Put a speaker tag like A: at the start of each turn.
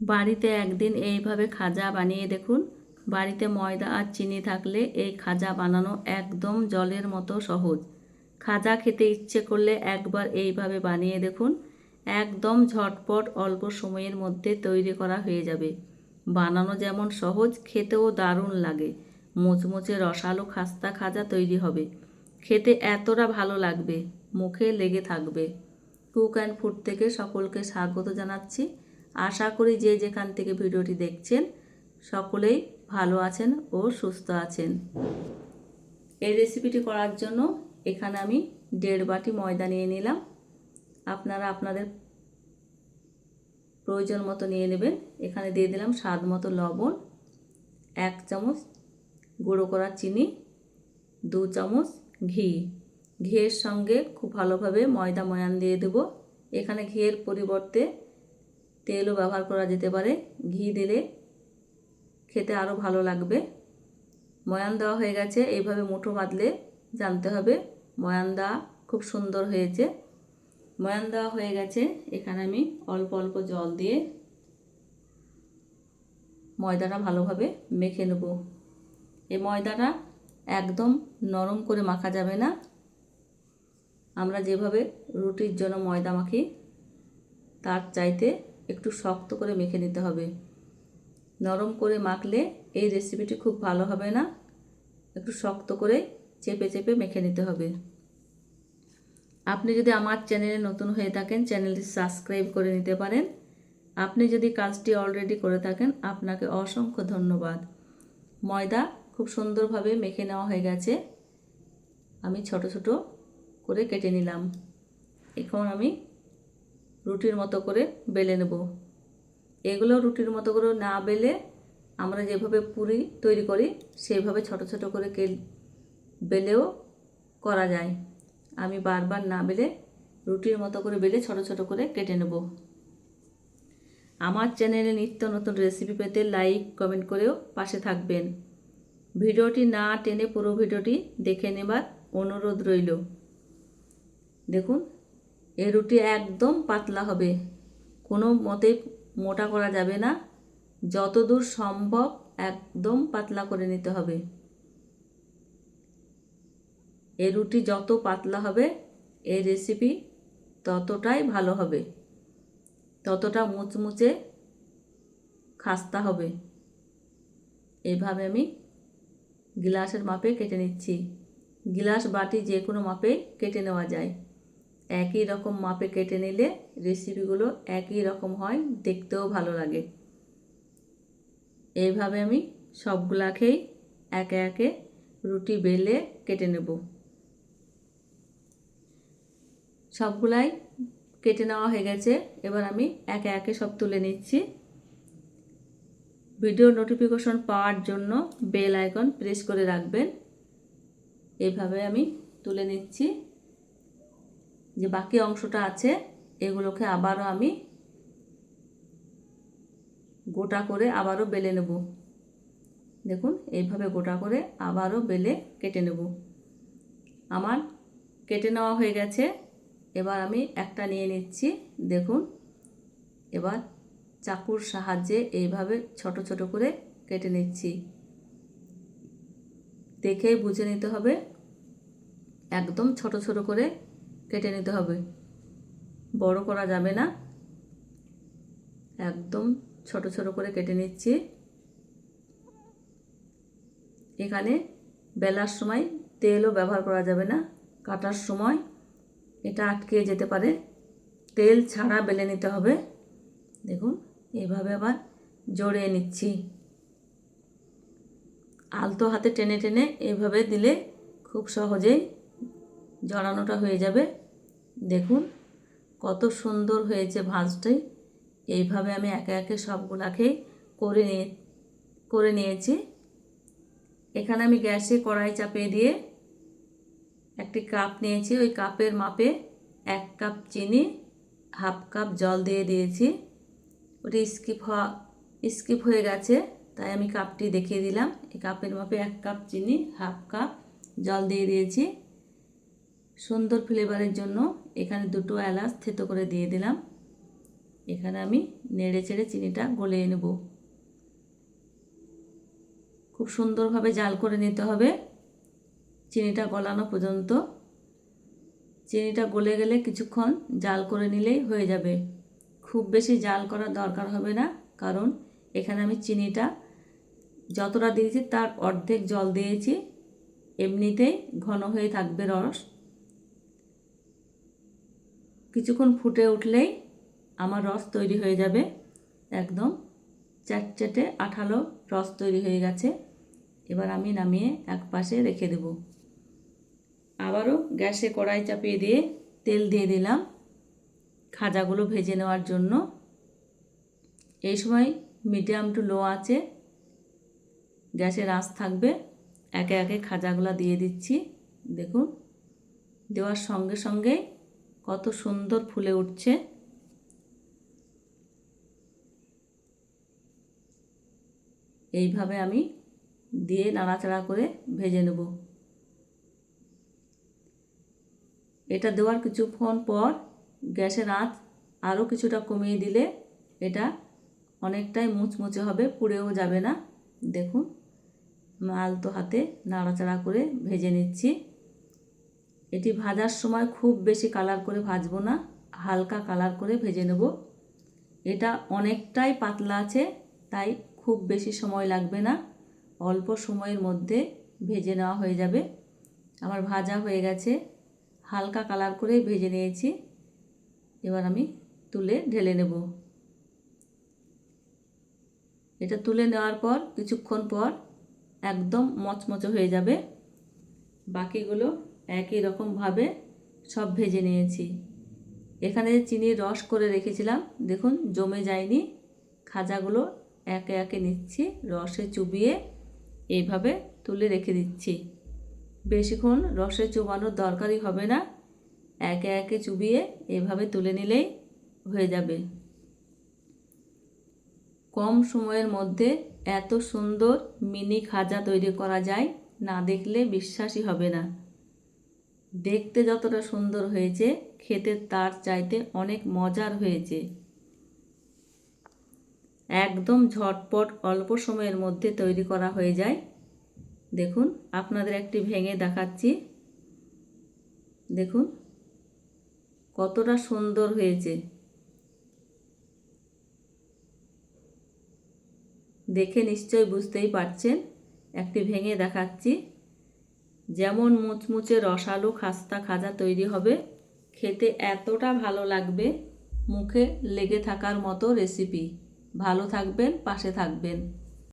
A: বাড়িতে একদিন এইভাবে খাজা বানিয়ে দেখুন। বাড়িতে ময়দা আর চিনি থাকলে এই খাজা বানানো একদম জলের মতো সহজ। খাজা খেতে ইচ্ছে করলে একবার এইভাবে বানিয়ে দেখুন। একদম ঝটপট অল্প সময়ের মধ্যে তৈরি করা হয়ে যাবে। বানানো যেমন সহজ, খেতেও দারুণ লাগে। মুচমুচে রসালো খাস্তা খাজা তৈরি হবে। খেতে এতটা ভালো লাগবে, মুখে লেগে থাকবে। কুক অ্যান্ড ফুড থেকে সকলকে স্বাগত জানাচ্ছি। আশা করি যে যেখান থেকে ভিডিওটি দেখছেন, সকলেই ভালো আছেন ও সুস্থ আছেন। এই রেসিপিটি করার জন্য এখানে আমি দেড় বাটি ময়দা নিয়ে নিলাম। আপনারা আপনাদের প্রয়োজন মতো নিয়ে নেবেন। এখানে দিয়ে দিলাম স্বাদ মতো লবণ, এক চামচ গুঁড়ো করা চিনি, দু চামচ ঘি। ঘিয়ের সঙ্গে খুব ভালোভাবে ময়দা ময়ান দিয়ে দেবো। এখানে ঘিয়ের পরিবর্তে তেলও ব্যবহার করা যেতে পারে। ঘি দিলে খেতে আরও ভালো লাগবে। ময়ান দেওয়া হয়ে গেছে। এইভাবে মুঠো বাঁধলে জানতে হবে। ময়ান দেওয়া খুব সুন্দর হয়েছে। ময়ান দেওয়া হয়ে গেছে। এখানে আমি অল্প অল্প জল দিয়ে ময়দাটা ভালোভাবে মেখে নেব। এই ময়দাটা একদম নরম করে মাখা যাবে না। আমরা যেভাবে রুটির জন্য ময়দা মাখি, তার চাইতে একটু শক্ত করে মেখে নিতে হবে। নরম করে মাখলে এই রেসিপিটি খুব ভালো হবে না। একটু শক্ত করে চেপে চেপে মেখে নিতে হবে। আপনি যদি আমার চ্যানেলে নতুন হয়ে থাকেন, চ্যানেলটি সাবস্ক্রাইব করে নিতে পারেন। আপনি যদি কাজটি অলরেডি করে থাকেন, আপনাকে অসংখ্য ধন্যবাদ। ময়দা খুব সুন্দরভাবে মেখে নেওয়া হয়ে গেছে। আমি ছোট ছোট করে কেটে নিলাম। এখন আমি রুটির মতো করে বেলে নেব। এগুলো রুটির মতো করে না বেলে আমরা যেভাবে পুরি তৈরি করি, সেইভাবে ছোট ছোট করে কে বেলেও করা যায়। আমি বারবার না বেলে রুটির মতো করে বেলে ছোট ছোট করে কেটে নেব। আমার চ্যানেলে নিত্য নতুন রেসিপি পেতে লাইক, কমেন্ট করেও পাশে থাকবেন। ভিডিওটি না টেনে পুরো ভিডিওটি দেখে নেবার অনুরোধ রইল। দেখুন এই রুটি একদম পাতলা হবে। কোনো মতেই মোটা করা যাবে না। যতদূর সম্ভব একদম পাতলা করে নিতে হবে। এই রুটি যত পাতলা হবে এই রেসিপি ততটাই ভালো হবে। ততটা মুচমুচে খাস্তা হবে। এইভাবে আমি গিলাসের মাপে কেটে নিচ্ছি। গিলাস বাটি যে কোনো মাপে কেটে নেওয়া যায়। একই রকম মাপে কেটে নিলে রেসিপিগুলো একই রকম হয়, দেখতেও ভালো লাগে। এইভাবে আমি সবগুলাকেই একে একে রুটি বেলে কেটে নেব। সবগুলাই কেটে নেওয়া হয়ে গেছে, এবার আমি একে একে সব তুলে নিচ্ছি। ভিডিও নোটিফিকেশন পাওয়ার জন্য বেল আইকন প্রেস করে রাখবেন। এভাবে আমি তুলে নিচ্ছি। যে বাকি অংশটা আছে, এগুলোকে আবারও আমি গোটা করে আবারও বেলে নেব। দেখুন, এইভাবে গোটা করে আবারও বেলে কেটে নেব। আমার কেটে নেওয়া হয়ে গেছে। এবার আমি একটা নিয়ে নিচ্ছি। দেখুন, এবার চাকুর সাহায্যে এইভাবে ছোট ছোট করে কেটে নিচ্ছি। দেখেই বুঝে নিতে হবে। একদম ছোট ছোট করে কেটে নিতে হবে। বড় করা যাবে না। একদম ছোট ছোট করে কেটে নিচ্ছি। এখানে বেলার সময় তেলও ব্যবহার করা যাবে না। কাটার সময় এটা আটকে যেতে পারে। তেল ছাড়া বেলে নিতে হবে। দেখুন এইভাবে আবার জড়িয়ে নিচ্ছি। আলতো হাতে টেনে টেনে এইভাবে দিলে খুব সহজেই জড়ানোটা হয়ে যাবে। দেখুন কত সুন্দর হয়েছে ভাঁজটাই এইভাবে আমি একে একে সবগুলাকেই করে নিয়ে করে নিয়েছি। এখানে আমি গ্যাসে কড়াই চাপিয়ে দিয়ে একটি কাপ নিয়েছি। ওই কাপের মাপে এক কাপ চিনি, হাফ কাপ জল দিয়ে দিয়েছি। ওটি স্কিপ হওয়া, স্কিপ হয়ে গেছে, তাই আমি কাপটি দেখিয়ে দিলাম। এই কাপের মাপে এক কাপ চিনি, হাফ কাপ জল দিয়ে দিয়েছি। সুন্দর ফ্লেভারের জন্য এখানে দুটো এলাচ থেতো করে দিয়ে দিলাম। এখানে আমি নেড়ে চেড়ে চিনিটা গলিয়ে নেব। খুব সুন্দরভাবে জাল করে নিতে হবে চিনিটা গলানো পর্যন্ত। চিনিটা গলে গেলে কিছুক্ষণ জাল করে নিলেই হয়ে যাবে। খুব বেশি জাল করার দরকার হবে না, কারণ এখানে আমি চিনিটা যতটা দিয়েছি তার অর্ধেক জল দিয়েছি। এমনিতেই ঘন হয়ে থাকবে রস। কিছুক্ষণ ফুটে উঠলেই আমার রস তৈরি হয়ে যাবে। একদম চ্যাটচ্যাটে আঠালো রস তৈরি হয়ে গেছে। এবার আমি নামিয়ে এক পাশে রেখে দেব। আবারও গ্যাসে কড়াই চাপিয়ে দিয়ে তেল দিয়ে দিলাম খাজাগুলো ভেজে নেওয়ার জন্য। এই সময় মিডিয়াম টু লো আছে গ্যাসের আঁচ থাকবে। একে একে খাজাগুলো দিয়ে দিচ্ছি। দেখুন, দেওয়ার সঙ্গে সঙ্গে কত সুন্দর ফুলে উঠছে। এইভাবে আমি দিয়ে নাড়াচাড়া করে ভেজে নেব। এটা দেওয়ার কিছুক্ষণ পর গ্যাসের আঁচ আরও কিছুটা কমিয়ে দিলে এটা অনেকটাই মুচমুচে হবে, পুড়েও যাবে না। দেখুন আলতো হাতে নাড়াচাড়া করে ভেজে নিচ্ছি। এটি ভাজার সময় খুব বেশি কালার করে ভাজবো না, হালকা কালার করে ভেজে নেব। এটা অনেকটাই পাতলা আছে, তাই খুব বেশি সময় লাগবে না, অল্প সময়ের মধ্যে ভেজে নেওয়া হয়ে যাবে। আমার ভাজা হয়ে গেছে, হালকা কালার করে ভেজে নিয়েছি, এবার আমি তুলে ঢেলে নেব। এটা তুলে নেওয়ার পর, কিছুক্ষণ পর একদম মচমচে হয়ে যাবে। বাকিগুলো একই রকমভাবে সব ভেজে নিয়েছি। এখানে চিনির রস করে রেখেছিলাম, দেখুন, জমে যায়নি। খাজাগুলো একে একে নিচ্ছি, রসে চুবিয়ে এইভাবে তুলে রেখে দিচ্ছি। বেশিক্ষণ রসে চুবানোর দরকারই হবে না। একে একে চুবিয়ে এভাবে তুলে নিলেই হয়ে যাবে। কম সময়ের মধ্যে এত সুন্দর মিনি খাজা তৈরি করা যায়, না দেখলে বিশ্বাসই হবে না। দেখতে যতটা সুন্দর হয়েছে, খেতে তার চাইতে অনেক মজার হয়েছে। একদম ঝটপট অল্প সময়ের মধ্যে তৈরি করা হয়ে যায়। দেখুন, আপনাদের একটি ভেঙে দেখাচ্ছি। দেখুন, কতটা সুন্দর হয়েছে। দেখে নিশ্চয়ই বুঝতেই পারছেন, একটি ভেঙে দেখাচ্ছি। যেমন মুচমুচে রসালো খাস্তা খাজা তৈরি হবে, খেতে এতটা ভালো লাগবে মুখে লেগে থাকার মতো রেসিপি ভালো থাকবেন, পাশে থাকবেন।